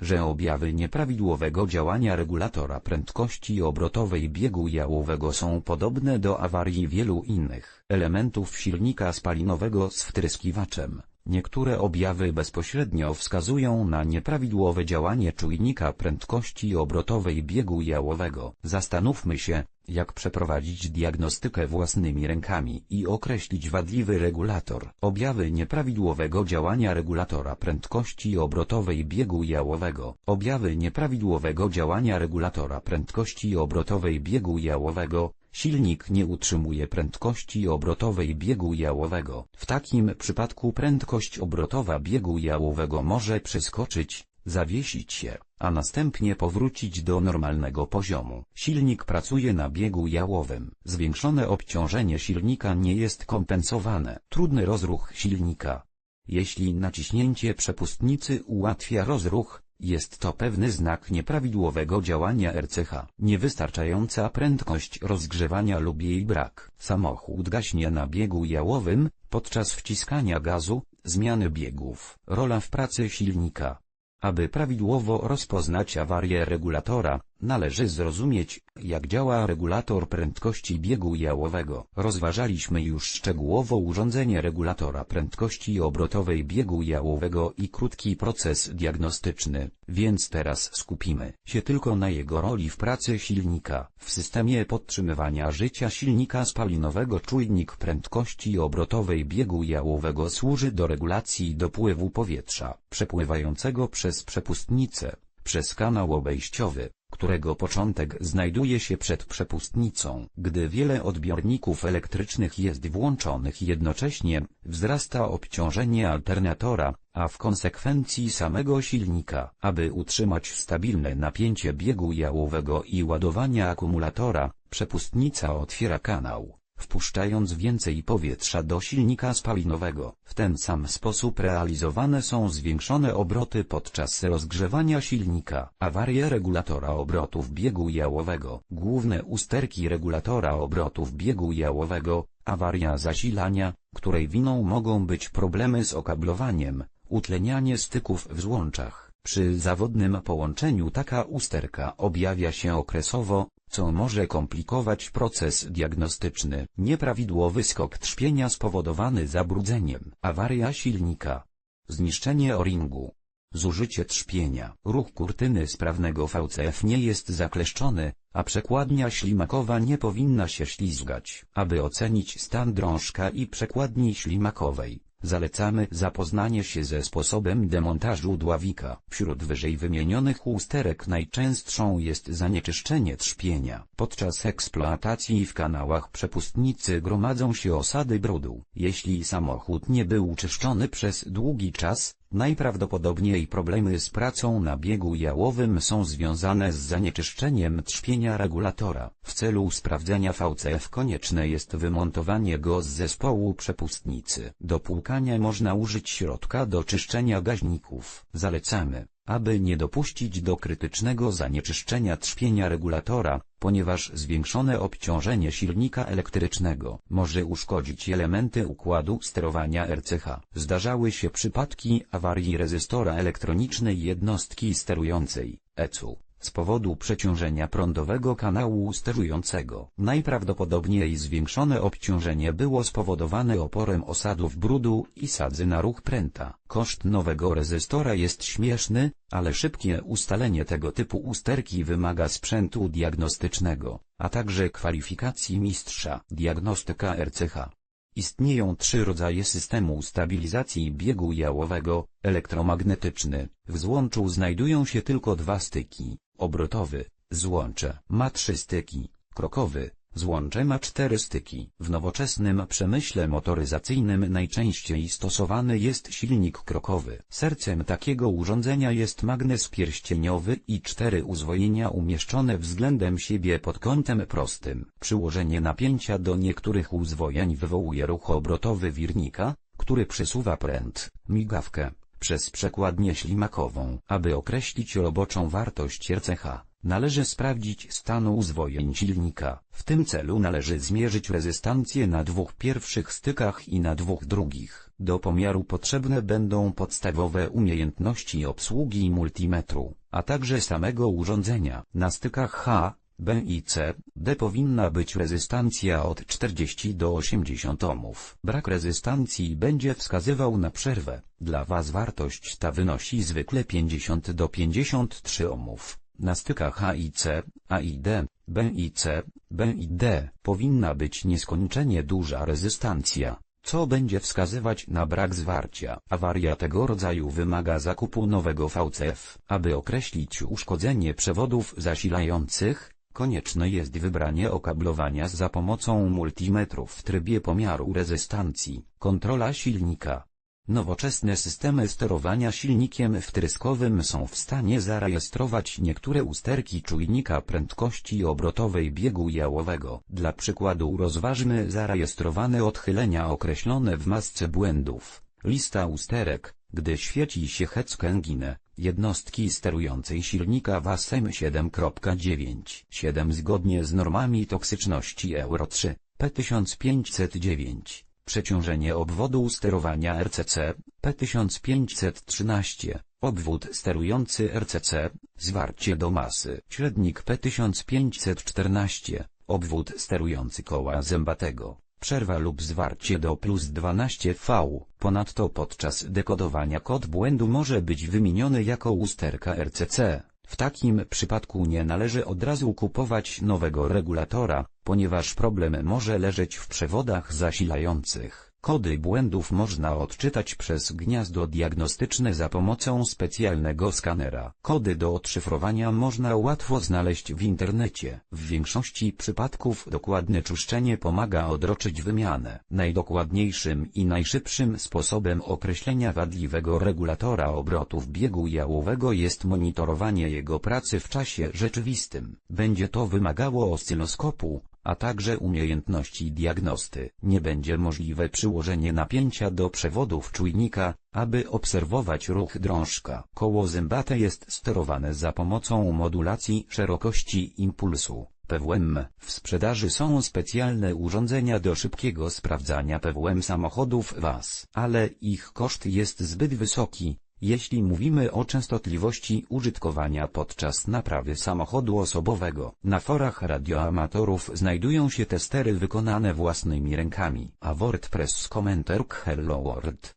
że objawy nieprawidłowego działania regulatora prędkości obrotowej biegu jałowego są podobne do awarii wielu innych elementów silnika spalinowego z wtryskiwaczem, niektóre objawy bezpośrednio wskazują na nieprawidłowe działanie czujnika prędkości obrotowej biegu jałowego. Zastanówmy się, jak przeprowadzić diagnostykę własnymi rękami i określić wadliwy regulator. Objawy nieprawidłowego działania regulatora prędkości obrotowej biegu jałowego. Objawy nieprawidłowego działania regulatora prędkości obrotowej biegu jałowego. Silnik nie utrzymuje prędkości obrotowej biegu jałowego. W takim przypadku prędkość obrotowa biegu jałowego może przeskoczyć, zawiesić się, a następnie powrócić do normalnego poziomu. Silnik pracuje na biegu jałowym. Zwiększone obciążenie silnika nie jest kompensowane. Trudny rozruch silnika. Jeśli naciśnięcie przepustnicy ułatwia rozruch, jest to pewny znak nieprawidłowego działania RCH. Niewystarczająca prędkość rozgrzewania lub jej brak. Samochód gaśnie na biegu jałowym, podczas wciskania gazu, zmiany biegów. Rola w pracy silnika. Aby prawidłowo rozpoznać awarię regulatora, należy zrozumieć, jak działa regulator prędkości biegu jałowego. Rozważaliśmy już szczegółowo urządzenie regulatora prędkości obrotowej biegu jałowego i krótki proces diagnostyczny, więc teraz skupimy się tylko na jego roli w pracy silnika. W systemie podtrzymywania życia silnika spalinowego czujnik prędkości obrotowej biegu jałowego służy do regulacji dopływu powietrza, przepływającego przez przepustnicę, przez kanał obejściowy, którego początek znajduje się przed przepustnicą. Gdy wiele odbiorników elektrycznych jest włączonych jednocześnie, wzrasta obciążenie alternatora, a w konsekwencji samego silnika. Aby utrzymać stabilne napięcie biegu jałowego i ładowania akumulatora, przepustnica otwiera kanał wpuszczając więcej powietrza do silnika spalinowego. W ten sam sposób realizowane są zwiększone obroty podczas rozgrzewania silnika. Awarie regulatora obrotów biegu jałowego. Główne usterki regulatora obrotów biegu jałowego, awaria zasilania, której winą mogą być problemy z okablowaniem, utlenianie styków w złączach. Przy zawodnym połączeniu taka usterka objawia się okresowo, co może komplikować proces diagnostyczny. Nieprawidłowy skok trzpienia spowodowany zabrudzeniem. Awaria silnika. Zniszczenie o-ringu. Zużycie trzpienia. Ruch kurtyny sprawnego VCF nie jest zakleszczony, a przekładnia ślimakowa nie powinna się ślizgać. Aby ocenić stan drążka i przekładni ślimakowej, zalecamy zapoznanie się ze sposobem demontażu dławika. Wśród wyżej wymienionych usterek najczęstszą jest zanieczyszczenie trzpienia. Podczas eksploatacji w kanałach przepustnicy gromadzą się osady brudu. Jeśli samochód nie był czyszczony przez długi czas, najprawdopodobniej problemy z pracą na biegu jałowym są związane z zanieczyszczeniem trzpienia regulatora. W celu sprawdzenia VCF konieczne jest wymontowanie go z zespołu przepustnicy. Do płukania można użyć środka do czyszczenia gaźników. Zalecamy, aby nie dopuścić do krytycznego zanieczyszczenia trzpienia regulatora, ponieważ zwiększone obciążenie silnika elektrycznego może uszkodzić elementy układu sterowania RCH. Zdarzały się przypadki awarii rezystora elektronicznej jednostki sterującej, ECU, z powodu przeciążenia prądowego kanału sterującego. Najprawdopodobniej zwiększone obciążenie było spowodowane oporem osadów brudu i sadzy na ruch pręta. Koszt nowego rezystora jest śmieszny, ale szybkie ustalenie tego typu usterki wymaga sprzętu diagnostycznego, a także kwalifikacji mistrza. Diagnostyka RCH. Istnieją trzy rodzaje systemu stabilizacji biegu jałowego, elektromagnetyczny. W złączu znajdują się tylko dwa styki, obrotowy, złącze. Ma trzy styki, krokowy, Złącze ma cztery styki. W nowoczesnym przemyśle motoryzacyjnym najczęściej stosowany jest silnik krokowy. Sercem takiego urządzenia jest magnes pierścieniowy i cztery uzwojenia umieszczone względem siebie pod kątem prostym. Przyłożenie napięcia do niektórych uzwojeń wywołuje ruch obrotowy wirnika, który przesuwa pręt, migawkę, przez przekładnię ślimakową. Aby określić roboczą wartość RCH, należy sprawdzić stanu uzwojeń silnika. W tym celu należy zmierzyć rezystancję na dwóch pierwszych stykach i na dwóch drugich. Do pomiaru potrzebne będą podstawowe umiejętności obsługi multimetru, a także samego urządzenia. Na stykach H, B i C, D powinna być rezystancja od 40 do 80 ohmów. Brak rezystancji będzie wskazywał na przerwę. Dla Was wartość ta wynosi zwykle 50 do 53 ohmów. Na stykach A i C, A i D, B i C, B i D powinna być nieskończenie duża rezystancja, co będzie wskazywać na brak zwarcia. Awaria tego rodzaju wymaga zakupu nowego VCF. Aby określić uszkodzenie przewodów zasilających, konieczne jest wybranie okablowania za pomocą multimetru w trybie pomiaru rezystancji, kontrola silnika. Nowoczesne systemy sterowania silnikiem wtryskowym są w stanie zarejestrować niektóre usterki czujnika prędkości obrotowej biegu jałowego. Dla przykładu rozważmy zarejestrowane odchylenia określone w masce błędów. Lista usterek, gdy świeci się Hetzkengine, jednostki sterującej silnika WASEM 7.9 7 zgodnie z normami toksyczności Euro 3, P1509. Przeciążenie obwodu sterowania RCC, P1513, obwód sterujący RCC, zwarcie do masy, średnik P1514, obwód sterujący koła zębatego, przerwa lub zwarcie do plus 12V. Ponadto podczas dekodowania kod błędu może być wymieniony jako usterka RCC. W takim przypadku nie należy od razu kupować nowego regulatora, ponieważ problem może leżeć w przewodach zasilających. Kody błędów można odczytać przez gniazdo diagnostyczne za pomocą specjalnego skanera. Kody do odszyfrowania można łatwo znaleźć w internecie. W większości przypadków dokładne czyszczenie pomaga odroczyć wymianę. Najdokładniejszym i najszybszym sposobem określenia wadliwego regulatora obrotów biegu jałowego jest monitorowanie jego pracy w czasie rzeczywistym. Będzie to wymagało oscyloskopu, a także umiejętności diagnosty. Nie będzie możliwe przyłożenie napięcia do przewodów czujnika, aby obserwować ruch drążka. Koło zębate jest sterowane za pomocą modulacji szerokości impulsu. PWM. W sprzedaży są specjalne urządzenia do szybkiego sprawdzania PWM samochodów WAS, ale ich koszt jest zbyt wysoki, jeśli mówimy o częstotliwości użytkowania podczas naprawy samochodu osobowego, na forach radioamatorów znajdują się testery wykonane własnymi rękami. A WordPress Commenter Hello World